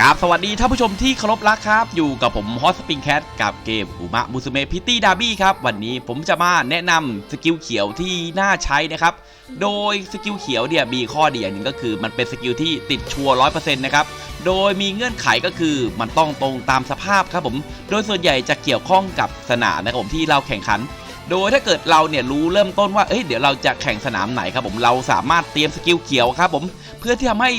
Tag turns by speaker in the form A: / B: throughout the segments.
A: ครับสวัสดีท่านผู้ชมที่เคารพรักครับ อยู่กับผมฮอสปริงแคทกับเกมอุมะมุสเมพิตตี้ดาร์บี้ครับ วันนี้ผมจะมาแนะนำสกิลเขียวที่น่าใช้นะครับ โดยสกิลเขียวเนี่ยมีข้อดีอย่างหนึ่งก็คือมันเป็นสกิลที่ติดชัวร์ร้อยเปอร์เซ็นต์นะครับโดยมีเงื่อนไขก็คือมันต้องตรงตามสภาพครับผม โดยส่วนใหญ่จะเกี่ยวข้องกับสนามนะครับผมที่เราแข่งขัน โดยถ้าเกิดเราเนี่ยรู้เริ่มต้นว่าเอ้ยเดี๋ยวเราจะแข่งสนามไหนครับผมเราสามารถเตรียมสกิลเขียวครับผมเพื่อที่ทำให้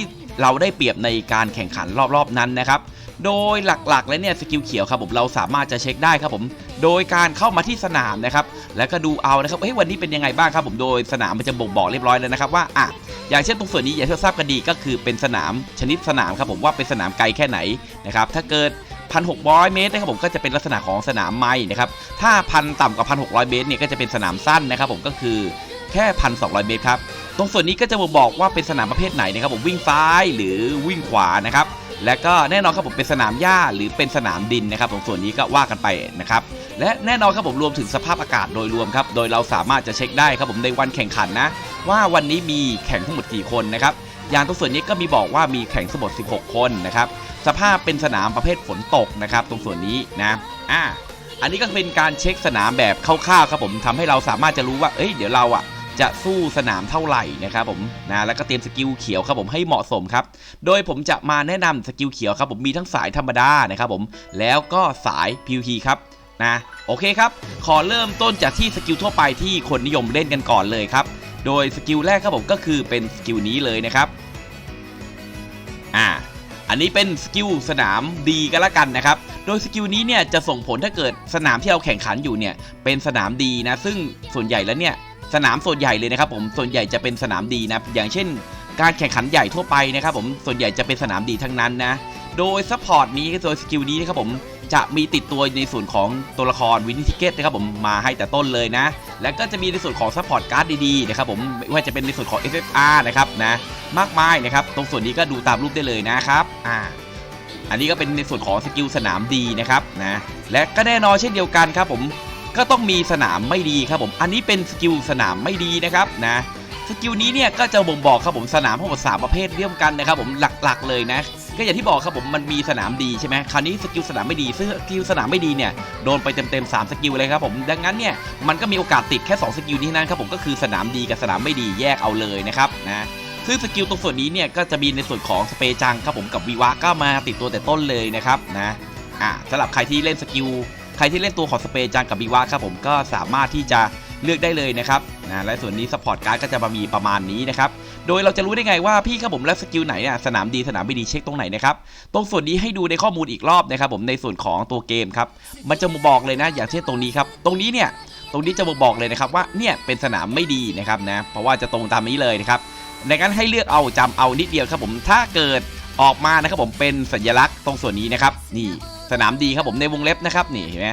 A: เราได้เปรียบในการแข่งขันรอบๆนั้นนะครับโดยหลักๆ แล้วเนี่ยสกิลเขียวครับผมเราสามารถจะเช็คได้ครับผมโดยการเข้ามาที่สนามนะครับแล้วก็ดูเอานะครับเฮ้ยวันนี้เป็นยังไงบ้างครับผมโดยสนามมันจะบ่งบอกเรียบร้อยแล้วนะครับว่าอะอย่างเช่นตรงส่วนนี้อย่างที่ทราบกันดีก็คือเป็นสนามชนิดสนามครับผมว่าเป็นสนามไกลแค่ไหนนะครับถ้าเกิด 1,600 เมตรนะครับผมก็จะเป็นลักษณะของสนามไม้นะครับถ้าพันต่ำกว่า 1,600 เมตรเนี่ยก็จะเป็นสนามสั้นนะครับผมก็คือแค่ 1,200 เมตรครับ ตรงส่วนนี้ก็จะบ่งบอกว่าเป็นสนามประเภทไหนนะครับผมวิ่งซ้ายหรือวิ่งขวานะครับและก็แน่นอนครับผมเป็นสนามหญ้าหรือเป็นสนามดินนะครับตรงส่วนนี้ก็ว่ากันไปนะครับและแน่นอนครับผมรวมถึงสภาพอากาศโดยรวมครับโดยเราสามารถจะเช็คได้ครับผมในวันแข่งขันนะ ว่าวันนี้มีแข่งทั้งหมดกี่คนนะครับอย่างตรงส่วนนี้ก็มีบอกว่ามีแข่งทั้งหมด 16 คนนะครับสภาพเป็นสนามประเภทฝนตกนะครับตรงส่วนนี้นะอ่าอันนี้ก็เป็นการเช็คสนามแบบคร่าวๆครับผมทำให้เราสามารถจะรู้ว่าเอ้ยเดี๋ยวเราอะ จะสู้สนามเท่าไหร่นะครับผมนะแล้วก็เตรียมสกิลเขียวครับผมให้เหมาะสมครับ โดยผมจะมาแนะนำสกิลเขียวครับผมมีทั้งสายธรรมดานะครับผมแล้วก็สาย PVP ครับนะโอเคครับ ขอเริ่มต้นจากที่สกิลทั่วไปที่คนนิยมเล่นกันก่อนเลยครับ โดยสกิลแรกครับผมก็คือเป็นสกิลนี้เลยนะครับอ่าอันนี้เป็นสกิลสนามดีกันละกันนะครับ โดยสกิลนี้เนี่ยจะส่งผลถ้าเกิดสนามที่เราแข่งขันอยู่เนี่ยเป็นสนามดีนะ ซึ่งส่วนใหญ่แล้วเนี่ย สนามส่วนใหญ่เลยนะครับผมส่วนใหญ่จะเป็นสนามดีนะอย่างเช่น การแข่งขันใหญ่ทั่วไปนะครับผมส่วนใหญ่จะเป็นสนามดีทั้งนั้นนะโดยซัพพอร์ตนี้โดยสกิลนี้นะครับผมจะมีติดตัวในส่วนของตัวละครวินทิเกตนะครับผมมาให้แต่ต้นเลยนะ แล้วก็จะมีในส่วนของซัพพอร์ตการ์ดดีๆนะครับผมไม่ว่าจะเป็นในส่วนของ FFR นะครับนะมากมายนะครับตรงส่วนนี้ก็ดูตามรูปได้เลยนะครับอ่าอันนี้ก็เป็นในส่วนของสกิลสนามดีนะครับนะและก็แน่นอนเช่นเดียวกันครับผม ก็ต้องมีสนามไม่ดีครับผม อันนี้เป็นสกิลสนามไม่ดีนะครับนะสกิลนี้เนี่ยก็จะบ่งบอกครับผมสนามทั้งหมดสามประเภทเรียมกันนะครับผมหลักๆเลยนะก็อย่างที่บอกครับผมมันมีสนามดีใช่ไหมคราวนี้สกิลสนามไม่ดีซึ่งสกิลสนามไม่ดีเนี่ยโดนไปเต็มๆ3สกิลเลยครับผมดังนั้นเนี่ยมันก็มีโอกาสติดแค่ 2 สกิลนี้นั้นครับผมก็คือสนามดีกับสนามไม่ดีแยกเอาเลยนะครับนะซึ่งสกิลตรงส่วนนี้เนี่ยก็จะมีในส่วนของสเปรจังครับผมกับวีวะก็มาติดตัวแต่ต้นเลยนะครับนะอะสำหรับใครที่เล่นสกิล ใครที่เล่นตัวของสเปย์จังกับวีวะครับผมก็สามารถที่จะเลือกได้เลยนะครับนะและส่วนนี้สปอร์ตการ์ดก็จะมามีประมาณนี้นะครับ โดยเราจะรู้ได้ไงว่าพี่ครับผมและสกิลไหนเนี่ยสนามดีสนามไม่ดีเช็คตรงไหนนะครับ ตรงส่วนนี้ให้ดูในข้อมูลอีกรอบนะครับผมในส่วนของตัวเกมครับ มันจะบอกเลยนะ อย่างเช่นตรงนี้ครับ ตรงนี้เนี่ย ตรงนี้จะบอกเลยนะครับว่าเนี่ยเป็นสนามไม่ดีนะครับนะ เพราะว่าจะตรงตามนี้เลยนะครับ ในการให้เลือกเอาจำเอานิดเดียวครับผม ถ้าเกิดออกมานะครับผมเป็นสัญลักษณ์ตรงส่วนนี้นะครับ นี่ สนามดีครับผมในวงเล็บนะครับนี่เห็นไหม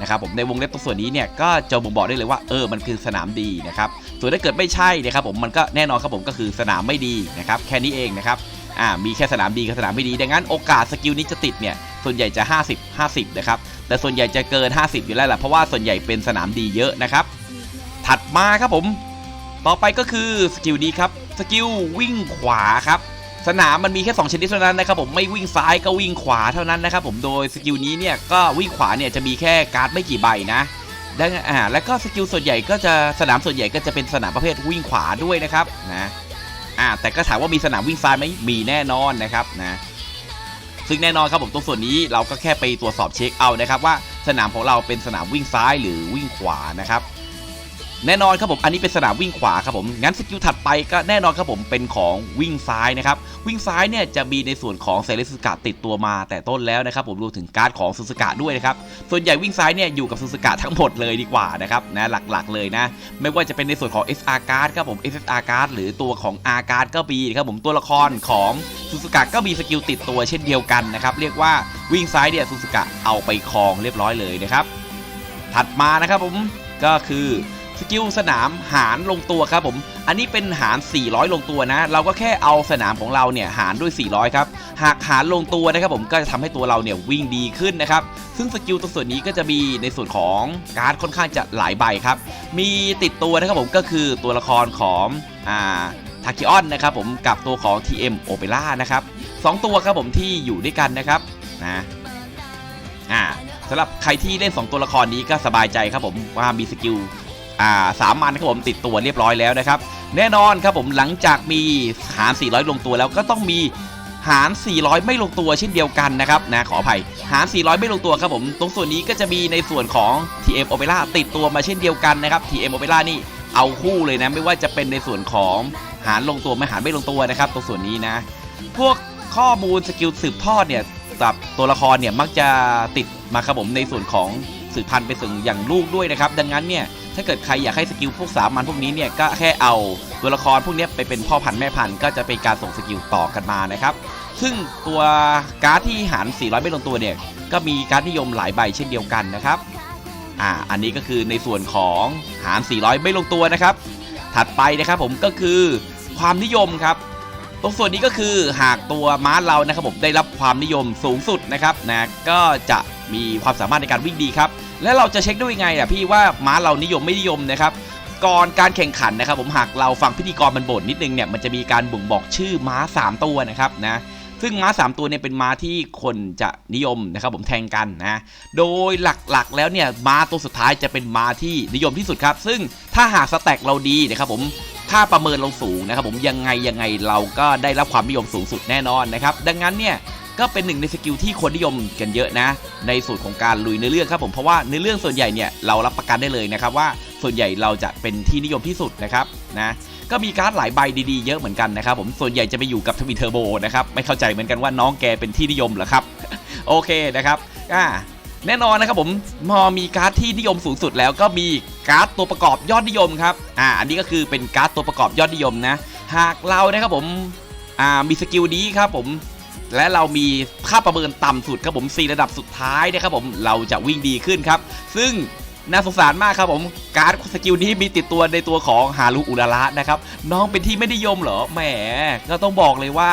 A: นะครับผมในวงเล็บตรงส่วนนี้เนี่ยก็จะบ่งบอกได้เลยว่าเออมันคือสนามดีนะครับส่วนถ้าเกิดไม่ใช่นะครับผมมันก็แน่นอนครับผมก็คือสนามไม่ดีนะครับแค่นี้เองนะครับอ่ามีแค่สนามดีกับสนามไม่ดีดังนั้นโอกาสสกิลนี้จะติดเนี่ยส่วนใหญ่จะ 50 50นะครับแต่ส่วนใหญ่จะเกิน 50 อยู่แล้วแหละเพราะว่าส่วนใหญ่เป็นสนามดีเยอะนะครับถัดมาครับผม ต่อไปก็คือสกิลนี้ครับสกิลวิ่งขวาครับ สนามมันมีแค่2ชนิดเท่านั้นนะครับผมไม่วิ่งซ้ายก็วิ่งขวาเท่านั้นนะครับผมโดยสกิลนี้เนี่ยก็วิ่งขวาเนี่ยจะมีแค่การ์ดไม่กี่ใบนะดังอ่าแล้วก็สกิลส่วนใหญ่ก็จะสนามส่วนใหญ่ก็จะเป็นสนามประเภทวิ่งขวาด้วยนะครับนะอ่าแต่ก็ถามว่ามีสนามวิ่งซ้ายไหมมีแน่นอนนะครับนะซึ่งแน่นอนครับผมตรงส่วนนี้เราก็แค่ไปตรวจสอบเช็คเอานะครับว่าสนามของเราเป็นสนามวิ่งซ้ายหรือวิ่งขวานะครับ แน่นอนครับผมอันนี้เป็นสนามวิ่งขวาครับผมงั้นสกิลถัดไปก็แน่นอนครับผมเป็นของวิ่งซ้ายนะครับวิ่งซ้ายเนี่ยจะมีในส่วนของเซเลสุกะติดตัวมาแต่ต้นแล้วนะครับผมรวมถึงการ์ดของซูซูกะด้วยนะครับส่วนใหญ่วิ่งซ้ายเนี่ยอยู่กับซูซูกะทั้งหมดเลยดีกว่านะครับนะหลักๆเลยนะไม่ว่าจะเป็นในส่วนของ SR card ครับผม SSR card หรือตัวของ R card ก็มีครับผมตัวละครของซูซูกะก็มีสกิลติดตัวเช่นเดียวกันนะครับเรียกว่าวิ่งซ้ายเนี่ยซูซูกะเอาไปครองเรียบร้อยเลยนะครับถัดมานะครับผมก็คือ กิลสนามหารลงตัวครับผม อันนี้เป็นหาร 400 ลงตัวนะ เราก็แค่เอาสนามของเราเนี่ยหารด้วย 400 ครับ หากหารลงตัวนะครับผมก็จะทำให้ตัวเราเนี่ยวิ่งดีขึ้นนะครับ ซึ่งสกิลตรงส่วนนี้ก็จะมีในส่วนของการ์ดค่อนข้างจะหลายใบครับ มีติดตัวนะครับผมก็คือตัวละครของอ่าทาคิออนนะครับผมกับตัวของ TM Opera นะครับสองตัวครับผมที่อยู่ด้วยกันนะครับนะอ่าสำหรับใครที่เล่น 2 ตัวละครนี้ก็สบายใจครับผมว่ามีสกิล อ่าสามมันครับผมติดตัวเรียบร้อยแล้วนะครับ แน่นอนครับผมหลังจากมีหาร 400 ลงตัวแล้วก็ต้องมีหาร 400 ไม่ลงตัวเช่นเดียวกันนะครับนะขออภัยหาร 400 ไม่ลงตัวครับผมตรงส่วนนี้ก็จะมีในส่วนของ TM Opera ติดตัวมาเช่นเดียวกันนะครับ TM Opera นี่เอาคู่เลยนะไม่ว่าจะเป็นในส่วนของหารลงตัวไม่หารไม่ลงตัวนะครับ ตรงส่วนนี้นะ พวกข้อมูลสกิลสืบทอดเนี่ยกับตัวละครเนี่ยมักจะติดมาครับผมในส่วนของสืบพันธุ์ไปถึงอย่างลูกด้วยนะครับ ดังนั้นเนี่ย ถ้าเกิดใครอยากให้สกิลพวกสามัญพวกนี้เนี่ยก็แค่เอาตัวละครพวกนี้ไปเป็นพ่อพันธุ์แม่พันธุ์ก็จะเป็นการส่งสกิลต่อกันมานะครับซึ่งตัวการ์ดที่หาร 400 ไม่ลงตัวเนี่ยก็มีการดนิยมหลายใบเช่นเดียวกันนะครับอ่าอันนี้ก็คือในส่วนของหาร 400 ไม่ลงตัวนะครับถัดไปนะครับผมก็คือความนิยมครับตรงส่วนนี้ก็คือหากตัวม้าเรานะครับผมได้รับความนิยมสูงสุดนะครับนะก็จะมีความสามารถในการวิ่งดีครับ และเราจะเช็คด้วยไงอะพี่ว่าม้าเรานิยมไม่นิยมนะครับก่อนการแข่งขันนะครับผมหากเราฟังพิธีกรมันบ่นนิดนึงเนี่ยมันจะมีการบ่งบอกชื่อม้า 3 ตัวนะครับนะซึ่งม้า 3 ตัวเนี่ยเป็นม้าที่คนจะนิยมนะครับผมแทงกันนะโดยหลักๆแล้วเนี่ยม้าตัวสุดท้ายจะเป็นม้าที่นิยมที่สุดครับ ซึ่งถ้าหากสแต็กเราดีนะครับผมถ้าประเมินเราสูงนะครับผมยังไงยังไงเราก็ได้รับความนิยมสูงสุดแน่นอนนะครับดังนั้นเนี่ย ก็เป็นหนึ่งในสกิลที่คนนิยมกันเยอะนะ ในส่วนของการลุยเนื้อเรื่องครับผมเพราะว่าเนื้อเรื่องส่วนใหญ่เนี่ยเรารับประกันได้เลยนะครับว่าส่วนใหญ่เราจะเป็นที่นิยมที่สุดนะครับนะก็มีการ์ดหลายใบดีๆเยอะเหมือนกันนะครับผมส่วนใหญ่จะไปอยู่กับทวินเทอร์โบนะครับไม่เข้าใจเหมือนกันว่าน้องแกเป็นที่นิยมเหรอครับ โอเคนะครับอ่าแน่นอนนะครับผมพอมีการ์ดที่นิยมสูงสุดแล้วก็มีการ์ดตัวประกอบยอดนิยมครับอ่าอันนี้ก็คือเป็นการ์ดตัวประกอบยอดนิยมนะ หากเรานะครับผมอ่ามีสกิลนี้ครับผม และเรามีค่าประเมินต่ำสุดครับผม4ระดับสุดท้ายนะครับผมเราจะวิ่งดีขึ้นครับ ซึ่งน่าสงสารมากครับผมการ์ดสกิลนี้มีติดตัวในตัวของฮารุอุระระนะครับ น้องเป็นที่ไม่นิยมเหรอแหมก็ต้องบอกเลยว่า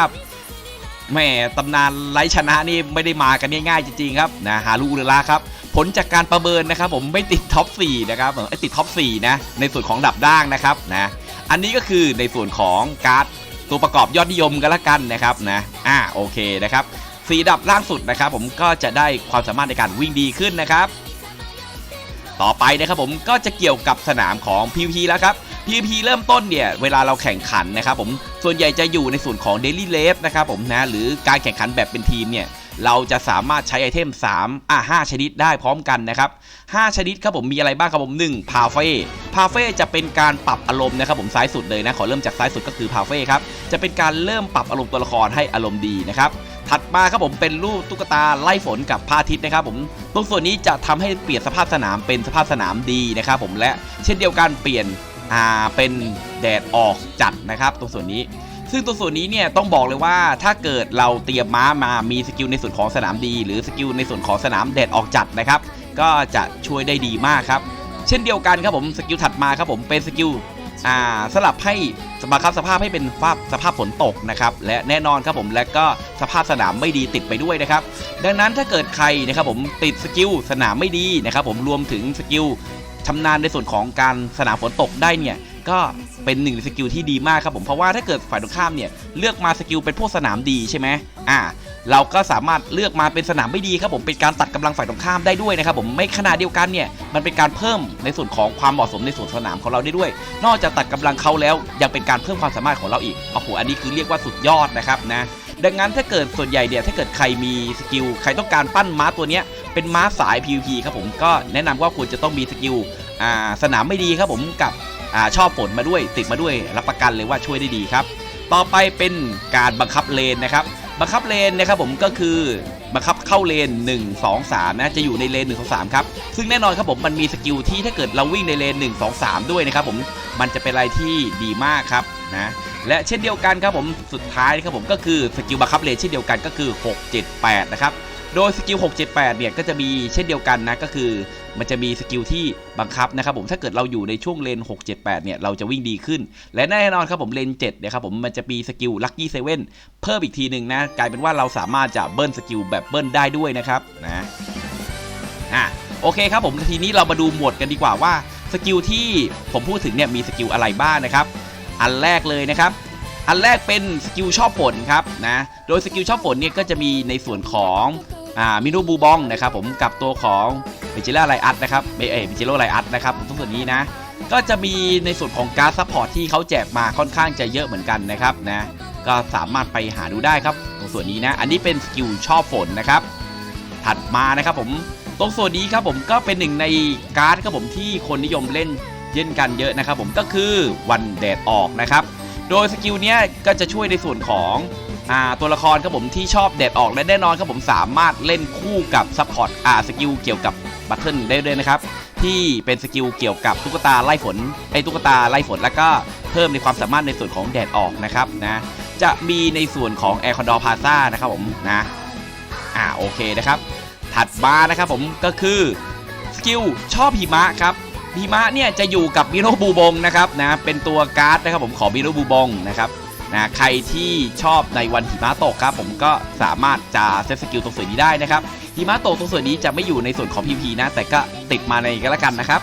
A: แหมตำนานไร้ชนะนี่ไม่ได้มากันง่ายๆจริงๆครับนะฮารุอุระระครับผลจากการประเมินนะครับผมไม่ติดท็อป4นะครับเอติดท็อป4นะในส่วนของดับด่างนะครับนะอันนี้ก็คือในส่วนของการ์ด ตัวประกอบยอดนิยมกันละกันนะครับนะอ่าโอเคนะครับสีดับล่างสุดนะครับ ผมก็จะได้ความสามารถในการวิ่งดีขึ้นนะครับ ต่อไปนะครับผมก็จะเกี่ยวกับสนามของ PVP แล้วครับ PVP เริ่มต้นเนี่ยเวลาเราแข่งขันนะครับผมส่วนใหญ่จะอยู่ในส่วนของ Daily r a c e นะครับผมนะหรือการแข่งขันแบบเป็นทีมเนี่ย เราจะสามารถใช้ไอเทม3อะ5ชนิดได้พร้อมกันนะครับ5ชนิดครับผมมีอะไรบ้างครับผม1พาเฟ่พาเฟ่จะเป็นการปรับอารมณ์นะครับผมซ้ายสุดเลยนะขอเริ่มจากซ้ายสุดก็คือพาเฟ่ครับจะเป็นการเริ่มปรับอารมณ์ตัวละครให้อารมณ์ดีนะครับถัดมาครับผมเป็นรูปตุ๊กตาไล่ฝนกับพระอาทิตย์นะครับผมตรงส่วนนี้จะทำให้เปลี่ยนสภาพสนามเป็นสภาพสนามดีนะครับผมและเช่นเดียวกันเปลี่ยนอ่าเป็นแดดออกจัดนะครับ ตรงส่วนนี้ ซึ่งตัวส่วนนี้เนี่ยต้องบอกเลยว่าถ้าเกิดเราเตรียมม้ามามีสกิลในส่วนของสนามดี หรือสกิลในส่วนของสนามแดดออกจัดนะครับ ก็จะช่วยได้ดีมากครับ เช่นเดียวกันครับผมสกิลถัดมาครับผมเป็นสกิลอ่าสลับให้สบังคับสภาพให้เป็นภาพสภาพฝนตกนะครับและแน่นอนครับผมและก็สภาพสนามไม่ดีติดไปด้วยนะครับ ดังนั้นถ้าเกิดใครนะครับผมติดสกิลสนามไม่ดีนะครับผมรวมถึงสกิลชำนาญในส่วนของการสนามฝนตกได้เนี่ย ก็เป็นหนึ่งในสกิลที่ดีมากครับผมเพราะว่าถ้าเกิดฝ่ายตรงข้ามเนี่ยเลือกมาสกิลเป็นพวกสนามดีใช่ไหมอ่าเราก็สามารถเลือกมาเป็นสนามไม่ดีครับผมเป็นการตัดกำลังฝ่ายตรงข้ามได้ด้วยนะครับผมไม่ขนาดเดียวกันเนี่ยมันเป็นการเพิ่มในส่วนของความเหมาะสมในส่วนสนามของเราได้ด้วย นอกจากตัดกำลังเขาแล้วยังเป็นการเพิ่มความสามารถของเราอีกโอ้โหอันนี้คือเรียกว่าสุดยอดนะครับนะดังนั้นถ้าเกิดส่วนใหญ่เนี่ยถ้าเกิดใครมีสกิลใครต้องการปั้นม้าตัวเนี้ยเป็นม้าสาย PVP ครับผมก็แนะนำว่าควรจะต้องมีสกิลอ่าสนามไม่ดีครับผมกับ อ่าชอบฝนมาด้วยติดมาด้วยรับประกันเลยว่าช่วยได้ดีครับ ต่อไปเป็นการบังคับเลนนะครับบังคับเลนนะครับผมก็คือบังคับเข้าเลน 1 2 3 นะจะอยู่ในเลน 1 2 3 ครับ ซึ่งแน่นอนครับผมมันมีสกิลที่ถ้าเกิดเราวิ่งในเลน 1 2 3 ด้วยนะครับผมมันจะเป็นอะไรที่ดีมากครับนะและเช่นเดียวกันครับผมสุดท้ายครับผมก็คือสกิลบังคับเลนเช่นเดียวกันก็คือ 6 7 8 นะครับ โดยสกิล 6 7 8 เนี่ยก็จะมีเช่นเดียวกันนะก็คือ มันจะมีสกิลที่บังคับนะครับผมถ้าเกิดเราอยู่ในช่วงเลน 6 7 8 เนี่ยเราจะวิ่งดีขึ้น และแน่นอนครับผมเลน 7 เนี่ยครับผมมันจะมีสกิลลัคกี้เซเว่นเพิ่มอีกทีหนึ่งนะกลายเป็นว่าเราสามารถจะเบิ้ลสกิลแบบเบิ้ลได้ด้วยนะครับนะอะโอเคครับผมทีนี้เรามาดูหมวดกันดีกว่าว่าสกิลที่ผมพูดถึงเนี่ยมีสกิลอะไรบ้างนะครับ อันแรกเลยนะครับ อันแรกเป็นสกิลชอบฝนครับนะ โดยสกิลชอบฝนเนี่ยก็จะมีในส่วนของ อ่ามินูบูบองนะครับผมกับตัวของเบจิล่าไลอัตนะครับเบเอเบจิโลไลอัตนะครับผมตรงส่วนนี้นะก็จะมีในส่วนของการซัพพอร์ตที่เขาแจกมาค่อนข้างจะเยอะเหมือนกันนะครับนะก็สามารถไปหาดูได้ครับ ตรงส่วนนี้นะ อันนี้เป็นสกิลชอบฝนนะครับ ถัดมานะครับผมตรงส่วนนี้ครับผมก็เป็นหนึ่งในการ์ดครับผมที่คนนิยมเล่นเล่นกันเยอะนะครับ ผมก็คือวันแดดออกนะครับ โดยสกิลเนี้ยก็จะช่วยในส่วนของ อ่าตัวละครครับผมที่ชอบแดดออกและแน่นอนครับผมสามารถเล่นคู่กับซัพพอร์ตอ่าสกิลเกี่ยวกับบัตเทิลได้ด้วยนะครับที่เป็นสกิลเกี่ยวกับตุ๊กตาไล่ฝนไอ้ตุ๊กตาไล่ฝนแล้วก็เพิ่มในความสามารถในส่วนของแดดออกนะครับนะจะมีในส่วนของแอร์คอนดอร์พาซ่านะครับผมนะอ่าโอเคนะครับ ถัดมานะครับผมก็คือสกิลชอบหิมะครับหิมะเนี่ยจะอยู่กับมิโนบูบงนะครับนะเป็นตัวการ์ดนะครับผมของมิโนบูบงนะครับ นะใครที่ชอบในวันหิมะตกครับผมก็สามารถจะเซตสกิลตรงส่วนนี้ได้นะครับหิมะตกตรงส่วนนี้จะไม่อยู่ในส่วนของ PP นะ แต่ก็ติดมาในก็แล้วกันนะครับ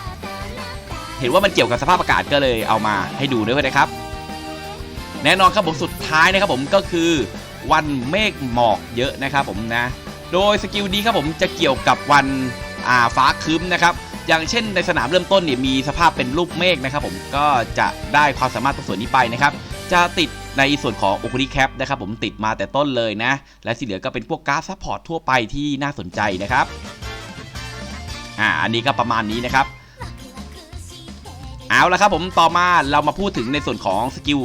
A: เห็นว่ามันเกี่ยวกับสภาพอากาศก็เลยเอามาให้ดูด้วยนะครับ แน่นอนครับผมสุดท้ายนะครับผมก็คือวันเมฆหมอกเยอะนะครับผมนะ โดยสกิลนี้ครับผมจะเกี่ยวกับวันอาฟ้าครึ้มนะครับ อย่างเช่นในสนามเริ่มต้นเนี่ยมีสภาพเป็นรูปเมฆนะครับผมก็จะได้ความสามารถตรงส่วนนี้ไปนะครับ จะติดในส่วนของโอคุ i ิแคปนะครับผมติดมาแต่ต้นเลยนะ และที่เหลือก็เป็นพวกการ์ดซัพพอร์ตทั่วไปที่น่าสนใจนะครับอ่าอันนี้ก็ประมาณนี้นะครับ เอาละครับผมต่อมาเรามาพูดถึงในส่วนของสกิล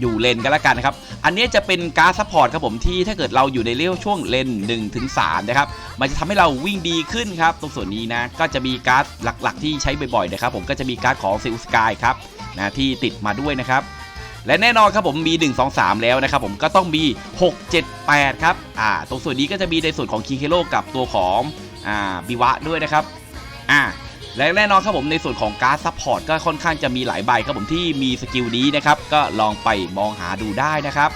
A: อยู่เลนกันละกันนะครับ อันนี้จะเป็นการ์ดซัพพอร์ตครับผมที่ถ้าเกิดเราอยู่ในเลเวลช่วงเลน1ถึง3นะครับ มันจะทำให้เราวิ่งดีขึ้นครับ ตรงส่วนนี้นะ ก็จะมีการ์ดหลักๆ ที่ใช้บ่อยๆนะครับ ผมก็จะมีการ์ดของซิลสกายครับนะที่ติดมาด้วยนะครับ และแน่นอนครับผมมี 1 2 3 แล้วนะครับผมก็ต้องมี 6 7 8 ครับอ่าตรงส่วนนี้ก็จะมีในส่วนของคิงเคโลกับตัวของอ่าบิวะด้วยนะครับอ่าและแน่นอนครับผมในส่วนของการ์ดซัพพอร์ตก็ค่อนข้างจะมีหลายใบครับผมที่มีสกิลนี้นะครับก็ลองไปมองหาดูได้นะครับ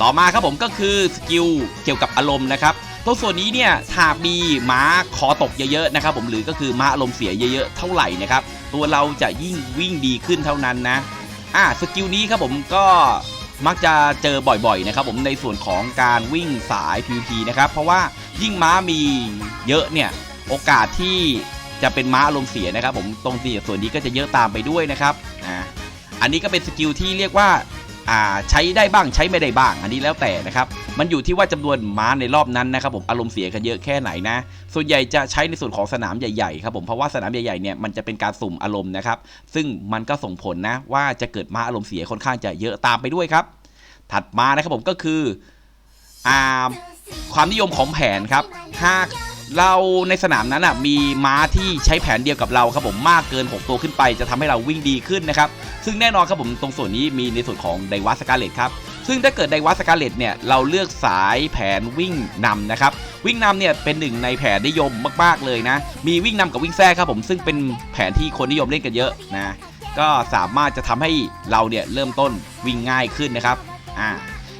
A: ต่อมาครับผมก็คือสกิลเกี่ยวกับอารมณ์นะครับตัวส่วนนี้เนี่ยหากมีม้าคอตกเยอะๆนะครับผมหรือก็คือม้าอารมณ์เสียเยอะๆเท่าไหร่นะครับ ตัวเราจะยิ่งวิ่งดีขึ้นเท่านั้นนะอ่าสกิลนี้ครับผมก็มักจะเจอบ่อยๆนะครับผมในส่วนของการวิ่งสาย PVP นะครับ เพราะว่ายิ่งม้ามีเยอะเนี่ย โอกาสที่จะเป็นม้าอารมณ์เสียนะครับ ผมตรงนี้ส่วนนี้ก็จะเยอะตามไปด้วยนะครับอ่าอันนี้ก็เป็นสกิลที่เรียกว่า ใช้ได้บ้างใช้ไม่ได้บ้าง อันนี้แล้วแต่นะครับมันอยู่ที่ว่าจำนวนม้าในรอบนั้นนะครับผมอารมณ์เสียกันเยอะแค่ไหนนะส่วนใหญ่จะใช้ในส่วนของสนามใหญ่ๆครับผมเพราะว่าสนามใหญ่ๆเนี่ยมันจะเป็นการสุ่มอารมณ์นะครับซึ่งมันก็ส่งผลนะว่าจะเกิดม้าอารมณ์เสียค่อนข้างจะเยอะตามไปด้วยครับ ถัดมานะครับผมก็คืออ่าความนิยมของแผนครับหาก เราในสนามนั้นอะมีม้าที่ใช้แผนเดียวกับเราครับผมมากเกิน 6 ตัวขึ้นไป จะทำให้เราวิ่งดีขึ้นนะครับ ซึ่งแน่นอนครับผมตรงส่วนนี้มีในส่วนของไดวัสกาเลตครับซึ่งถ้าเกิดไดวัสกาเลตเนี่ยเราเลือกสายแผนวิ่งนำนะครับวิ่งนำเนี่ยเป็นหนึ่งในแผนนิยมมากๆเลยนะ มีวิ่งนำกับวิ่งแทรกครับผมซึ่งเป็นแผนที่คนนิยมเล่นกันเยอะนะก็สามารถจะทำให้เราเนี่ยเริ่มต้นวิ่งง่ายขึ้นนะครับอ่า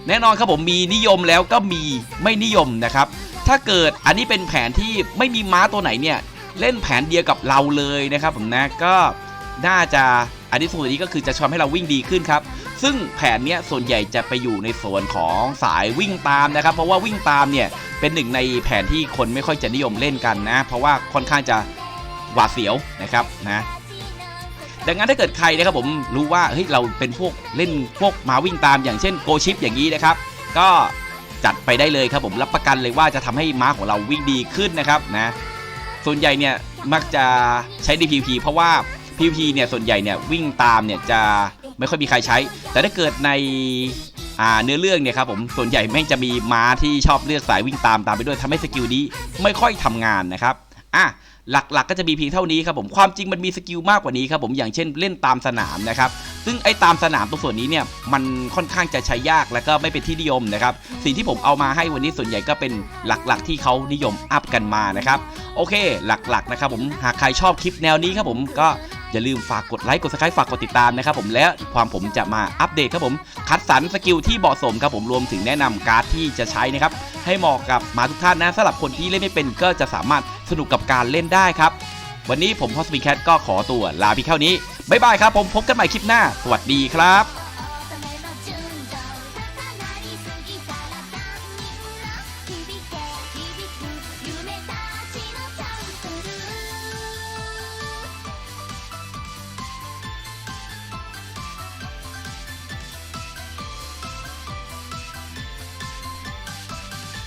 A: แน่นอนครับผมมีนิยมแล้วก็มีไม่นิยมนะครับ ถ้าเกิดอันนี้เป็นแผนที่ไม่มีม้าตัวไหนเนี่ยเล่นแผนเดียวกับเราเลยนะครับผมนะก็น่าจะอันนี้ส่วนนี้ก็คือจะทำให้เราวิ่งดีขึ้นครับ ซึ่งแผนเนี้ยส่วนใหญ่จะไปอยู่ในส่วนของสายวิ่งตามนะครับ เพราะว่าวิ่งตามเนี่ยเป็นหนึ่งในแผนที่คนไม่ค่อยจะนิยมเล่นกันนะ เพราะว่าค่อนข้างจะหวาดเสียวนะครับนะดังนั้นถ้าเกิดใครนะครับผมรู้ว่าเฮ้ยเราเป็นพวกเล่นพวกมาวิ่งตามอย่างเช่นโกชิปอย่างนี้นะครับ ก็ จัดไปได้เลยครับผมรับประกันเลยว่าจะทำให้ม้าของเราวิ่งดีขึ้นนะครับนะส่วนใหญ่เนี่ยมักจะใช้ใน PVP เพราะว่า PVP เนี่ยส่วนใหญ่เนี่ยวิ่งตามเนี่ยจะไม่ค่อยมีใครใช้ แต่ถ้าเกิดในอ่าเนื้อเรื่องเนี่ยครับผมส่วนใหญ่แม่งจะมีม้าที่ชอบเลือกสายวิ่งตามตามไปด้วยทำให้สกิลนี้ไม่ค่อยทำงานนะครับอะหลักๆก็จะมีเพียงเท่านี้ครับผมความจริงมันมีสกิลมากกว่านี้ครับผมอย่างเช่นเล่นตามสนามนะครับ ซึ่งไอ้ตามสนามตรงส่วนนี้เนี่ยมันค่อนข้างจะใช้ยากแล้วก็ไม่เป็นที่นิยมนะครับสิ่งที่ผมเอามาให้วันนี้ส่วนใหญ่ก็เป็นหลักๆ ที่เขานิยมอัพกันมานะครับโอเคหลักๆนะครับผมหากใครชอบคลิปแนวนี้ครับผมก็อย่าลืมฝากกดไลค์กดซับสไครต์ฝากกดติดตามนะครับผมและความผมจะมาอัปเดตครับผม คัดสรรสกิลที่เหมาะสมครับผมรวมถึงแนะนำการ์ดที่จะใช้นะครับให้เหมาะกับมาทุกท่านนะสำหรับคนที่เล่นไม่เป็นก็จะสามารถสนุกกับการเล่นได้ครับ วันนี้ผมพอสปีแคทก็ขอตัวลาพียงเท่านี้ บ๊ายบายครับผมพบกันใหม่คลิปหน้า สวัสดีครับ